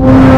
you.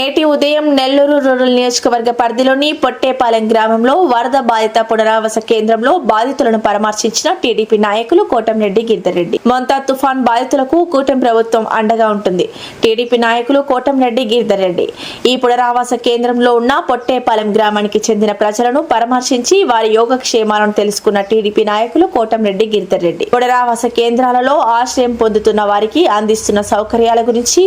నేటి ఉదయం Nellore rural నియోజకవర్గ పరిధిలోని పొట్టేపాలెం గ్రామంలో వరద బాధిత పునరావాస కేంద్రంలో బాధితులను పరామర్శించిన టీడీపీ నాయకులు కోటంరెడ్డి గిరిధర్రెడ్డి. మొంతా తుఫాన్ బాధితులకు కూటమి ప్రభుత్వం అండగా ఉంటుంది. టీడీపీ నాయకులు కోటంరెడ్డి గిరిధర్రెడ్డి. ఈ పునరావాస కేంద్రంలో ఉన్న పొట్టేపాలెం గ్రామానికి చెందిన ప్రజలను పరామర్శించి వారి యోగక్షేమాలను తెలుసుకున్న టీడీపీ నాయకులు కోటంరెడ్డి గిరిధర్రెడ్డి. పునరావాస కేంద్రాలలో ఆశ్రయం పొందుతున్న వారికి అందిస్తున్న సౌకర్యాల గురించి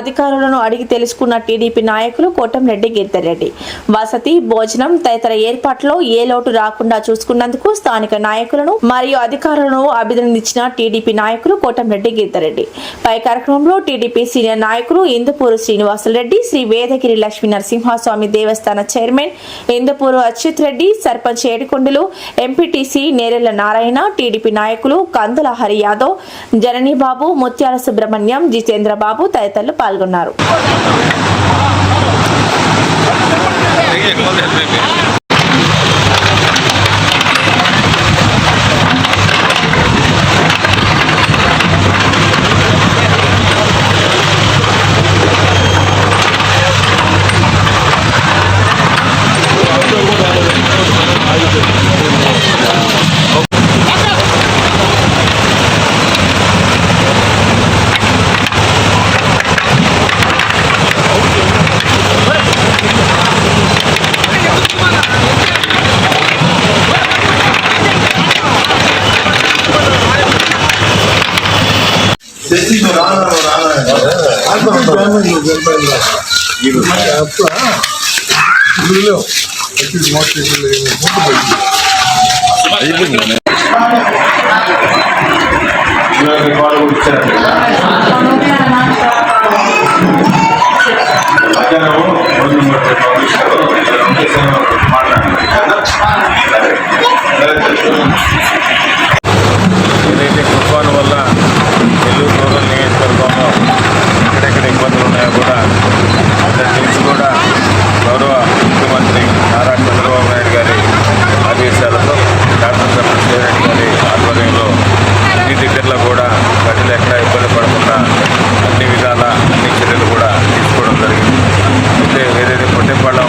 అధికారులను అడిగి తెలుసుకున్న టీడీపీ నాయకులు కోటంరెడ్డి గిరిధర్రెడ్డి వసతి భోజనం తదితర ఏర్పాట్లో ఏ లోటు రాకుండా చూసుకున్నందుకు స్థానిక నాయకులను మరియు అధికారులను అభినందించిన టీడీపీ నాయకులు కోటంరెడ్డి గిరిధర్రెడ్డి పై కార్యక్రమంలో టీడీపీ సీనియర్ నాయకులు ఇందుపూరు శ్రీనివాసులరెడ్డి శ్రీ వేదగిరి లక్ష్మీ నరసింహస్వామి దేవస్థాన chairman Indupuru Achyut Reddy sarpanch Yedukondalu MPTC Nerella Narayana TDP నాయకులు కందుల హరి యాదవ్ జననీబాబు ముత్యాల సుబ్రహ్మణ్యం జితేంద్ర బాబు తదితరులు పాల్గొన్నారు. dezembro. ఏదైతే రైతులు ఎక్కడ ఇబ్బంది పడకుండా అన్ని విధాల అన్ని చర్యలు కూడా తీసుకోవడం జరిగింది. అయితే వేరేది పొట్టెపాళం